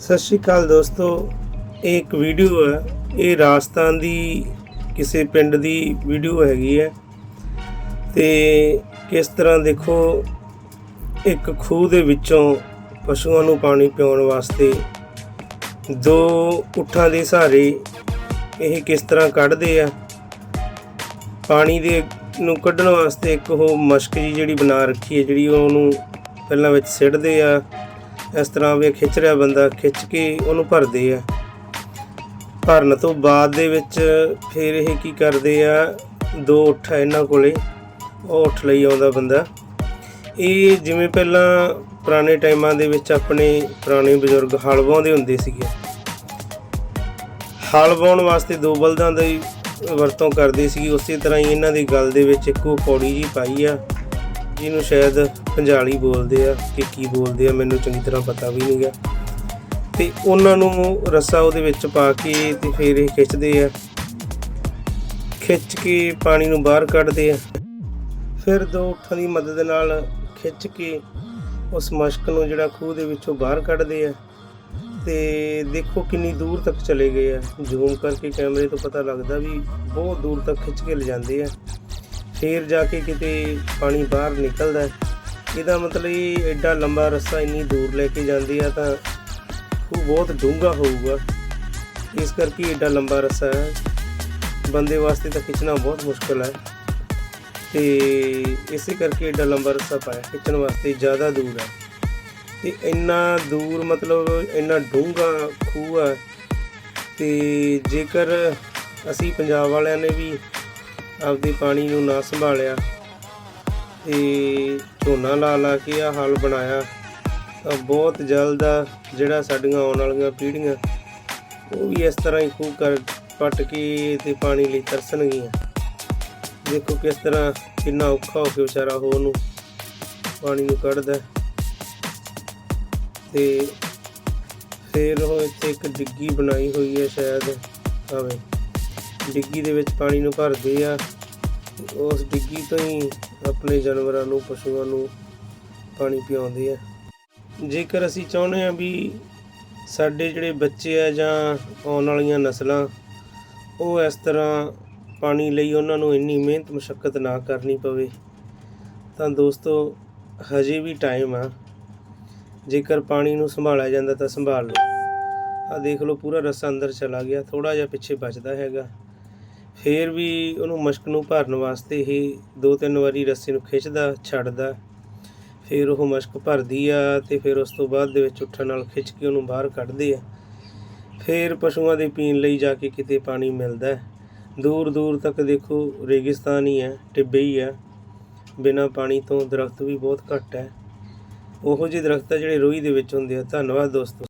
ਸਤਿ ਸ਼੍ਰੀ ਅਕਾਲ ਦੋਸਤੋ, ਇਹ ਇੱਕ ਵੀਡੀਓ ਹੈ। ਇਹ ਰਾਜਸਥਾਨ ਦੀ ਕਿਸੇ ਪਿੰਡ ਦੀ ਵੀਡੀਓ ਹੈਗੀ ਹੈ। ਤੇ ਕਿਸ ਤਰ੍ਹਾਂ ਦੇਖੋ, ਇੱਕ ਖੂਹ ਦੇ ਵਿੱਚੋਂ ਪਸ਼ੂਆਂ ਨੂੰ ਪਾਣੀ ਪਿਉਣ ਵਾਸਤੇ ਦੋ ਉਠਾਂ ਦੇ ਸਹਾਰੇ ਇਹ ਕਿਸ ਤਰ੍ਹਾਂ ਕੱਢਦੇ ਆ। ਪਾਣੀ ਦੇ ਨੂੰ ਕੱਢਣ ਵਾਸਤੇ ਇੱਕ ਉਹ ਮਸ਼ਕ ਜੀ ਜਿਹੜੀ ਬਣਾ ਰੱਖੀ ਹੈ, ਜਿਹੜੀ ਉਹਨੂੰ ਪਹਿਲਾਂ ਵਿੱਚ ਸਿੱਟਦੇ ਆ। ਇਸ ਤਰ੍ਹਾਂ ਵੀ ਖਿੱਚ ਰਿਹਾ ਬੰਦਾ, ਖਿੱਚ ਕੇ ਉਹਨੂੰ ਭਰਦੇ ਆ। ਭਰਨ ਤੋਂ ਬਾਅਦ ਦੇ ਵਿੱਚ ਫਿਰ ਇਹ ਕੀ ਕਰਦੇ ਆ, ਦੋ ਉੱਠ ਇਹਨਾਂ ਕੋਲੇ, ਉਹ ਉੱਠ ਲਈ ਆਉਂਦਾ ਬੰਦਾ। ਇਹ ਜਿਵੇਂ ਪਹਿਲਾਂ ਪੁਰਾਣੇ ਟਾਈਮਾਂ ਦੇ ਵਿੱਚ ਆਪਣੇ ਪੁਰਾਣੇ ਬਜ਼ੁਰਗ ਹਲ ਵਾਹੁੰਦੇ ਹੁੰਦੇ ਸੀਗੇ। ਹਲ ਵਾਹੁਣ ਵਾਸਤੇ ਦੋ ਬਲਦਾਂ ਦੀ ਵਰਤੋਂ ਕਰਦੇ ਸੀ ਉਸੇ ਤਰ੍ਹਾਂ ਹੀ ਇਹਨਾਂ ਦੀ ਗੱਲ ਦੇ ਵਿੱਚ ਇੱਕੋ ਪੌੜੀ ਜੀ ਪਾਈ ਆ। ਜਿਹਨੂੰ ਸ਼ਾਇਦ ਪੰਜਾਲੀ ਬੋਲਦੇ ਆ ਕਿ ਕੀ ਬੋਲਦੇ ਆ, ਮੈਨੂੰ ਚੰਗੀ ਤਰ੍ਹਾਂ ਪਤਾ ਵੀ ਨਹੀਂ ਨਹੀਂਗਾ ਤੇ ਉਹਨਾਂ ਨੂੰ ਰੱਸਾ ਉਹਦੇ ਵਿੱਚ ਪਾ ਕੇ ਤੇ ਫਿਰ ਇਹ ਖਿੱਚਦੇ ਆ। ਖਿੱਚ ਕੇ ਪਾਣੀ ਨੂੰ ਬਾਹਰ ਕੱਢਦੇ ਆ। ਫਿਰ ਦੋ ਉੱਠਾਂ ਦੀ ਮਦਦ ਨਾਲ ਖਿੱਚ ਕੇ ਉਸ ਮਸ਼ਕ ਨੂੰ ਜਿਹੜਾ ਖੂਹ ਦੇ ਵਿੱਚੋਂ ਬਾਹਰ ਕੱਢਦੇ ਆ। ਤੇ ਦੇਖੋ ਕਿੰਨੀ ਦੂਰ ਤੱਕ ਚਲੇ ਗਏ ਆ। ਜ਼ੂਮ ਕਰਕੇ ਕੈਮਰੇ ਤੋਂ ਪਤਾ ਲੱਗਦਾ ਵੀ ਬਹੁਤ ਦੂਰ ਤੱਕ ਖਿੱਚ ਕੇ ਲਿਜਾਂਦੇ ਆ। ਫੇਰ ਜਾ ਕੇ ਕਿਤੇ ਪਾਣੀ ਬਾਹਰ ਨਿਕਲਦਾ ਹੈ। ਇਹਦਾ ਮਤਲਬ ਇਹ ਐਡਾ ਲੰਬਾ ਰਸਤਾ ਇੰਨੀ ਦੂਰ ਲੈ ਕੇ ਜਾਂਦੇ ਆ ਤਾਂ ਉਹ ਬਹੁਤ ਡੂੰਘਾ ਹੋਊਗਾ। ਇਸ ਕਰਕੇ ਐਡਾ ਲੰਬਾ ਰਸਤਾ ਹੈ। ਬੰਦੇ ਵਾਸਤੇ ਤਾਂ ਖਿੱਚਣਾ ਬਹੁਤ ਮੁਸ਼ਕਲ ਹੈ। ਤੇ ਇਸੇ ਕਰਕੇ ਐਡਾ ਲੰਬਾ ਰਸਤਾ ਪਾਇਆ। ਖਿੱਚਣ ਵਾਸਤੇ ਜ਼ਿਆਦਾ ਦੂਰ ਹੈ। ਤੇ ਇੰਨਾ ਦੂਰ ਮਤਲਬ ਇੰਨਾ ਡੂੰਘਾ ਖੂਹ ਹੈ। ਤੇ ਜੇਕਰ ਅਸੀਂ ਪੰਜਾਬ ਵਾਲਿਆਂ ਨੇ ਵੀ ਆਪਦੇ ਪਾਣੀ ਨੂੰ ਨਾ ਸੰਭਾਲਿਆ ਤੇ ਝੋਨਾ ਲਾ ਲਾ ਕੇ ਆ ਹਾਲ ਬਣਾਇਆ, ਤਾਂ ਬਹੁਤ ਜਲਦ ਆ ਜਿਹੜਾ ਸਾਡੀਆਂ ਆਉਣ ਵਾਲੀਆਂ ਪੀੜ੍ਹੀਆਂ, ਉਹ ਵੀ ਇਸ ਤਰ੍ਹਾਂ ਹੀ ਖੂਹ ਕਰ ਪੱਟ ਕੇ ਤੇ ਪਾਣੀ ਲਈ ਤਰਸਣਗੀਆਂ ਦੇਖੋ ਕਿਸ ਤਰ੍ਹਾਂ ਕਿੰਨਾ ਔਖਾ ਹੋ ਕੇ ਵਿਚਾਰਾ ਉਹ ਉਹਨੂੰ, ਪਾਣੀ ਨੂੰ ਕੱਢਦਾ ਹੈ। ਤੇ ਫਿਰ ਉਹ ਇੱਥੇ ਇੱਕ ਡਿੱਗੀ ਬਣਾਈ ਹੋਈ ਹੈ ਸ਼ਾਇਦ, ਆਵੇ ਡਿੱਗੀ ਦੇ ਵਿੱਚ ਪਾਣੀ ਨੂੰ ਭਰਦੇ ਆ। ਉਸ ਡਿੱਗੀ ਤੋਂ ਹੀ ਆਪਣੇ ਜਾਨਵਰਾਂ ਨੂੰ, ਪਸ਼ੂਆਂ ਨੂੰ ਪਾਣੀ ਪਿਆਉਂਦੇ ਆ। ਜੇਕਰ ਅਸੀਂ ਚਾਹੁੰਦੇ ਆ ਵੀ ਸਾਡੇ ਜਿਹੜੇ ਬੱਚੇ ਆ ਜਾਂ ਆਉਣ ਵਾਲੀਆਂ ਨਸਲਾਂ, ਉਹ ਇਸ ਤਰ੍ਹਾਂ ਪਾਣੀ ਲਈ ਉਹਨਾਂ ਨੂੰ ਇੰਨੀ ਮਿਹਨਤ ਮੁਸ਼ਕਲ ਨਾ ਕਰਨੀ ਪਵੇ, ਤਾਂ ਦੋਸਤੋ, ਹਜੇ ਵੀ ਟਾਈਮ ਆ। ਜੇਕਰ ਪਾਣੀ ਨੂੰ ਸੰਭਾਲਿਆ ਜਾਂਦਾ ਤਾਂ ਸੰਭਾਲ ਲਓ। ਆ ਦੇਖ ਲਓ, ਪੂਰਾ ਰਸਾ ਅੰਦਰ ਚਲਾ ਗਿਆ ਥੋੜਾ ਜਿਹਾ ਪਿੱਛੇ ਬਚਦਾ ਹੈਗਾ। ਫੇਰ ਵੀ ਉਹਨੂੰ ਮਸ਼ਕ ਨੂੰ ਭਰਨ ਵਾਸਤੇ ਹੀ ਦੋ ਤਿੰਨ ਵਾਰੀ ਰੱਸੀ ਨੂੰ ਖਿੱਚਦਾ, ਛੱਡਦਾ। ਫਿਰ ਉਹ ਮਸ਼ਕ ਭਰਦੀ ਆ ਤੇ ਫਿਰ ਉਸ ਤੋਂ ਬਾਅਦ ਦੇ ਵਿੱਚ ਉੱਠਣ ਨਾਲ ਖਿੱਚ ਕੇ ਉਹਨੂੰ ਬਾਹਰ ਕੱਢਦੇ ਆ। ਫਿਰ ਪਸ਼ੂਆਂ ਦੇ ਪੀਣ ਲਈ ਜਾ ਕੇ ਕਿਤੇ ਪਾਣੀ ਮਿਲਦਾ ਦੂਰ ਦੂਰ ਤੱਕ ਦੇਖੋ ਰੇਗਿਸਤਾਨ ਹੀ ਹੈ, ਟਿੱਬੇ ਹੀ ਆ ਬਿਨਾਂ ਪਾਣੀ ਤੋਂ ਦਰਖਤ ਵੀ ਬਹੁਤ ਘੱਟ ਹੈ। ਉਹੋ ਜਿਹੇ ਦਰਖਤ ਆ ਜਿਹੜੇ ਰੋਹੀ ਦੇ ਵਿੱਚ ਹੁੰਦੇ ਆ। ਧੰਨਵਾਦ ਦੋਸਤੋ।